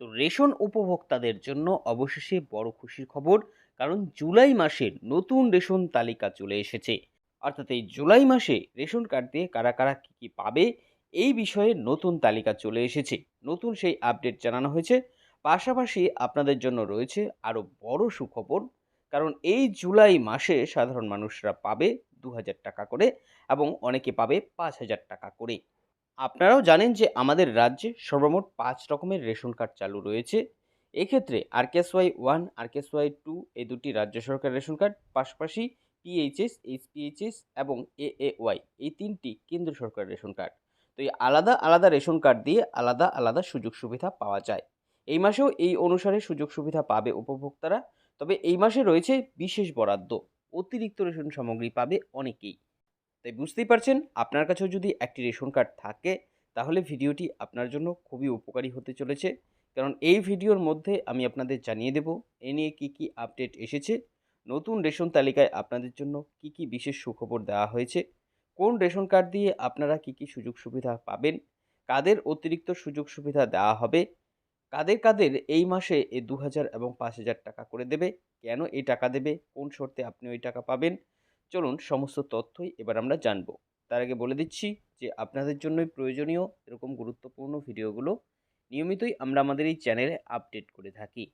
তো রেশন উপভোক্তাদের জন্য অবশেষে বড় খুশির খবর, কারণ জুলাই মাসের নতুন রেশন তালিকা চলে এসেছে। অর্থাৎ এই জুলাই মাসে রেশন কার্ড দিয়ে কারা কারা কী কী পাবে, এই বিষয়ে নতুন তালিকা চলে এসেছে। নতুন সেই আপডেট জানানো হয়েছে। পাশাপাশি আপনাদের জন্য রয়েছে আরও বড় সুখবর, কারণ এই জুলাই মাসে সাধারণ মানুষরা পাবে দু হাজার টাকা করে এবং অনেকে পাবে পাঁচ হাজার টাকা করে। আপনারাও জানেন যে আমাদের রাজ্যে সর্বমোট পাঁচ রকমের রেশন কার্ড চালু রয়েছে। এক্ষেত্রে আরকেএসওয়াই ওয়ান আরকেএসওয়াই টু এই দুটি রাজ্য সরকার রেশন কার্ড, পাশাপাশি পিএইচএস এইচপিএইচএস এবং এএওয়াই এই তিনটি কেন্দ্র সরকার রেশন কার্ড। তো এই আলাদা আলাদা রেশন কার্ড দিয়ে আলাদা আলাদা সুযোগ সুবিধা পাওয়া যায়। এই মাসেও এই অনুসারে সুযোগ সুবিধা পাবে উপভোক্তারা। তবে এই মাসে রয়েছে বিশেষ বরাদ্দ। অতিরিক্ত রেশন সামগ্রী পাবে অনেকেই। তাই বুঝতেই পারছেন, আপনার কাছেও যদি একটি রেশন কার্ড থাকে, তাহলে ভিডিওটি আপনার জন্য খুবই উপকারী হতে চলেছে। কারণ এই ভিডিওর মধ্যে আমি আপনাদের জানিয়ে দেব, এ নিয়ে কী কী আপডেট এসেছে, নতুন রেশন তালিকায় আপনাদের জন্য কি কি বিশেষ সুখবর দেওয়া হয়েছে, কোন রেশন কার্ড দিয়ে আপনারা কি কি সুযোগ সুবিধা পাবেন, কাদের অতিরিক্ত সুযোগ সুবিধা দেওয়া হবে, কাদের কাদের এই মাসে এ দু হাজার এবং পাঁচ হাজার টাকা করে দেবে, কেন এই টাকা দেবে, কোন শর্তে আপনি ওই টাকা পাবেন চলুন সমস্ত তথ্যই এবার আমরা জানব। তার আগে বলে দিচ্ছি যে, আপনাদের জন্যই প্রয়োজনীয় এরকম গুরুত্বপূর্ণ ভিডিওগুলো নিয়মিতই আমরা আমাদের এই চ্যানেলে আপডেট করে থাকি।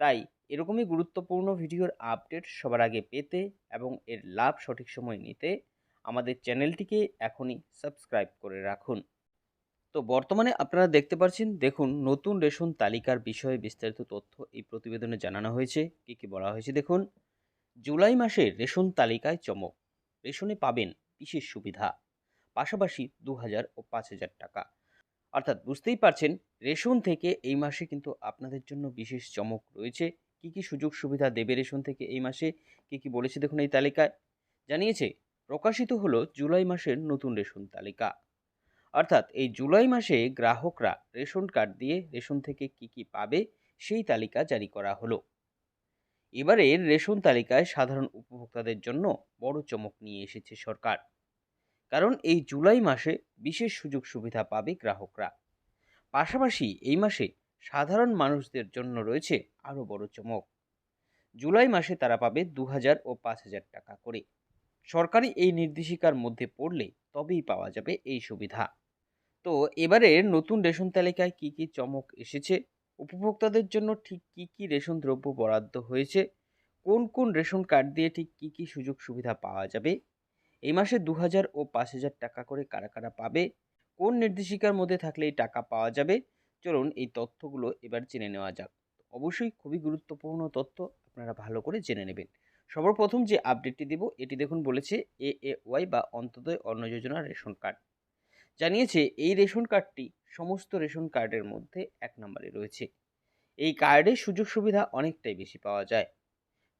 তাই এরকমই গুরুত্বপূর্ণ ভিডিওর আপডেট সবার আগে পেতে এবং এর লাভ সঠিক সময় নিতে আমাদের চ্যানেলটিকে এখনই সাবস্ক্রাইব করে রাখুন। তো বর্তমানে আপনারা দেখতে পাচ্ছেন দেখুন নতুন রেশন তালিকার বিষয়ে বিস্তারিত তথ্য এই প্রতিবেদনে জানানো হয়েছে। কী কী বলা হয়েছে দেখুন। জুলাই মাসে রেশন তালিকায় চমক। রেশনে পাবেন বিশেষ সুবিধা, পাশাপাশি দু হাজার ও পাঁচ হাজার টাকা। অর্থাৎ বুঝতেই পারছেন, রেশন থেকে এই মাসে কিন্তু আপনাদের জন্য বিশেষ চমক রয়েছে। কি কি সুযোগ সুবিধা দেবে রেশন থেকে এই মাসে? কি কি বলেছে দেখুন এই তালিকায়। জানিয়েছে, প্রকাশিত হলো জুলাই মাসের নতুন রেশন তালিকা। অর্থাৎ এই জুলাই মাসে গ্রাহকরা রেশন কার্ড দিয়ে রেশন থেকে কি কি পাবে সেই তালিকা জারি করা হলো। এবারের রেশন তালিকায় সাধারণ উপভোক্তাদের জন্য বড় চমক নিয়ে এসেছে সরকার। কারণ এই জুলাই মাসে বিশেষ সুযোগ সুবিধা পাবে গ্রাহকরা। পাশাপাশি এই মাসে সাধারণ মানুষদের জন্য রয়েছে আরও বড় চমক। জুলাই মাসে তারা পাবে দু হাজার ও পাঁচ হাজার টাকা করে। সরকারি এই নির্দেশিকার মধ্যে পড়লে তবেই পাওয়া যাবে এই সুবিধা। তো এবারের নতুন রেশন তালিকায় কি কি চমক এসেছে? উপভোক্তাদের জন্য ঠিক কি কি রেশন দ্রব্য বরাদ্দ হয়েছে? কোন কোন রেশন কার্ড দিয়ে ঠিক কি কি সুযোগ সুবিধা পাওয়া যাবে? এই মাসে দু হাজার ও পাঁচ হাজার টাকা করে কারা কারা পাবে? কোন নির্দেশিকার মধ্যে থাকলে এই টাকা পাওয়া যাবে? চলুন এই তথ্যগুলো এবার জেনে নেওয়া যাক। অবশ্যই খুবই গুরুত্বপূর্ণ তথ্য আপনারা ভালো করে জেনে নেবেন। সর্বপ্রথম যে আপডেটটি দেব, এটি দেখুন বলেছে এ ওয়াই বা অন্তদয় অন্ন যোজনা রেশন কার্ড। জানিয়েছে, এই রেশন কার্ডটি সমস্ত রেশন কার্ডের মধ্যে এক নম্বরে রয়েছে। এই কার্ডের সুযোগ সুবিধা অনেকটাই বেশি পাওয়া যায়।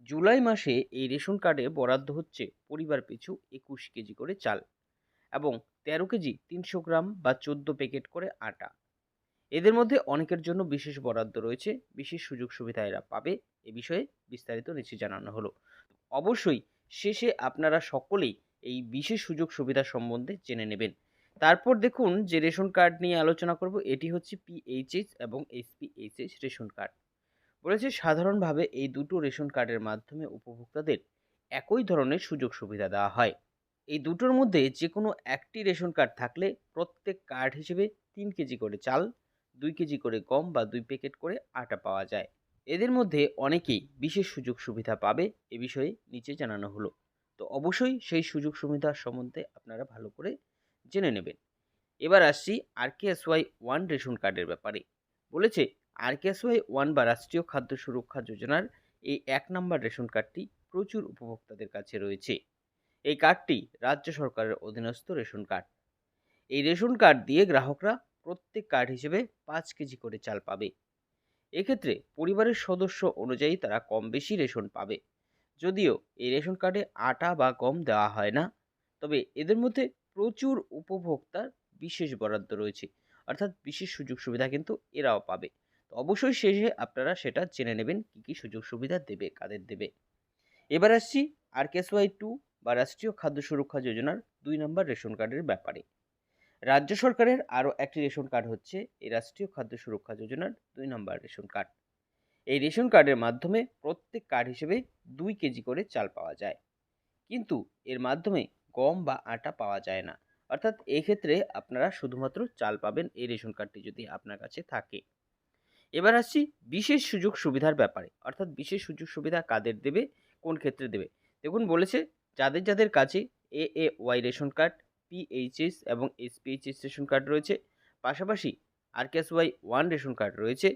জুলাই মাসে এই রেশন কার্ডে বরাদ্দ হচ্ছে পরিবার পিছু একুশ কেজি করে চাল এবং তেরো কেজি তিনশো গ্রাম বা চোদ্দ প্যাকেট করে আটা। এদের মধ্যে অনেকের জন্য বিশেষ বরাদ্দ রয়েছে। বিশেষ সুযোগ সুবিধা এরা পাবে। এ বিষয়ে বিস্তারিত নিচে জানানো হলো। অবশ্যই শেষে আপনারা সকলেই এই বিশেষ সুযোগ সুবিধা সম্বন্ধে জেনে নেবেন। তারপর দেখুন যে রেশন কার্ড নিয়ে আলোচনা করব, এটি হচ্ছে পিএইচএস এবং এসপিএইচএস রেশন কার্ড। বলেছে সাধারণভাবে এই দুটো রেশন কার্ডের মাধ্যমে উপভোক্তাদের একই ধরনের সুযোগ সুবিধা দেওয়া হয়। এই দুটোর মধ্যে যে কোনো একটি রেশন কার্ড থাকলে প্রত্যেক কার্ড হিসেবে তিন কেজি করে চাল, দুই কেজি করে গম বা দুই প্যাকেট করে আটা পাওয়া যায়। এদের মধ্যে অনেকেই বিশেষ সুযোগ সুবিধা পাবে এ বিষয়ে নিচে জানানো হলো। তো অবশ্যই সেই সুযোগ সুবিধা সম্বন্ধে আপনারা ভালো করে জেনে নেবেন। এবার আসছি আরকেএসওয়াই ওয়ান রেশন কার্ডের ব্যাপারে। বলেছে আরকেএসওয়াই ওয়ান বা রাষ্ট্রীয় খাদ্য সুরক্ষা যোজনার এই এক নম্বর রেশন কার্ডটি প্রচুর উপভোক্তাদের কাছে রয়েছে। এই কার্ডটি রাজ্য সরকারের অধীনস্থ রেশন কার্ড। এই রেশন কার্ড দিয়ে গ্রাহকরা প্রত্যেক কার্ড হিসেবে পাঁচ কেজি করে চাল পাবে। এক্ষেত্রে পরিবারের সদস্য অনুযায়ী তারা কম বেশি রেশন পাবে। যদিও এই রেশন কার্ডে আটা বা গম দেওয়া হয় না। তবে এদের মধ্যে প্রচুর উপভোক্তার বিশেষ বরাদ্দ রয়েছে। অর্থাৎ বিশেষ সুযোগ সুবিধা কিন্তু এরাও পাবে। তো অবশ্যই শেষে আপনারা সেটা জেনে নেবেন, কী কী সুযোগ সুবিধা দেবে, কাদের দেবে। এবার আসছি আর ওয়াই টু বা রাষ্ট্রীয় খাদ্য সুরক্ষা যোজনার দুই নম্বর রেশন কার্ডের ব্যাপারে। রাজ্য সরকারের আরও একটি রেশন কার্ড হচ্ছে এই রাষ্ট্রীয় খাদ্য সুরক্ষা যোজনার দুই নম্বর রেশন কার্ড। এই রেশন কার্ডের মাধ্যমে প্রত্যেক কার্ড হিসেবে দুই কেজি করে চাল পাওয়া যায়। কিন্তু এর মাধ্যমে গম বা আটা পাওয়া যায় না। অর্থাৎ এক্ষেত্রে আপনারা শুধুমাত্র চাল পাবেন এই রেশন কার্ডটি যদি আপনার কাছে থাকে। এবার আসছি বিশেষ সুযোগ সুবিধার ব্যাপারে। অর্থাৎ বিশেষ সুযোগ সুবিধা কাদের দেবে? কোন ক্ষেত্রে দেবে? দেখুন, বলেছে যাদের যাদের কাছে A A Y ration card PHS এবং এসপিএইচএস রেশন কার্ড রয়েছে, পাশাপাশি RKS Y one ration card রয়েছে,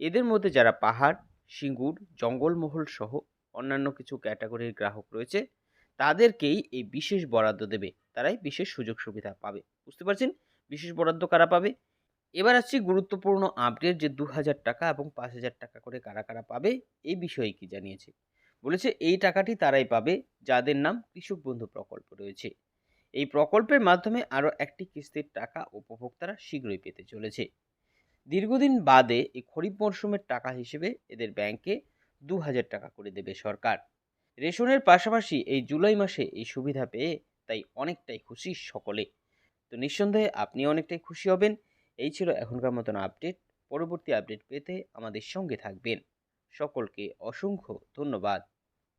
এদের মধ্যে যারা পাহাড়, সিঙ্গুর, জঙ্গলমহল সহ অন্যান্য কিছু ক্যাটাগরির গ্রাহক রয়েছে তাদেরকেই এই বিশেষ বরাদ্দ দেবে। তারাই বিশেষ সুযোগ সুবিধা পাবে। বুঝতে পারছেন? বিশেষ বরাদ্দ কারা পাবে? এবার আসছি গুরুত্বপূর্ণ আপডেট যে দু হাজার টাকা এবং পাঁচ হাজার টাকা করে কারা কারা পাবে, এই বিষয়ে কি জানিয়েছে? বলেছে এই টাকাটি তারাই পাবে, যাদের নাম কৃষক বন্ধু প্রকল্প রয়েছে। এই প্রকল্পের মাধ্যমে আরও একটি কিস্তির টাকা উপভোক্তারা শীঘ্রই পেতে চলেছে। দীর্ঘদিন বাদে এই খরিফ মরশুমের টাকা হিসেবে এদের ব্যাংকে দু হাজার টাকা করে দেবে সরকার। রেশনের পাশাপাশি এই জুলাই মাসে এই সুবিধা পেয়ে তাই অনেকটাই খুশি সকলে। তো নিঃসন্দেহে আপনি অনেকটাই খুশি হবেন। এই ছিল এখনকার মতন আপডেট। পরবর্তী আপডেট পেতে আমাদের সঙ্গে থাকবেন। সকলকে অসংখ্য ধন্যবাদ।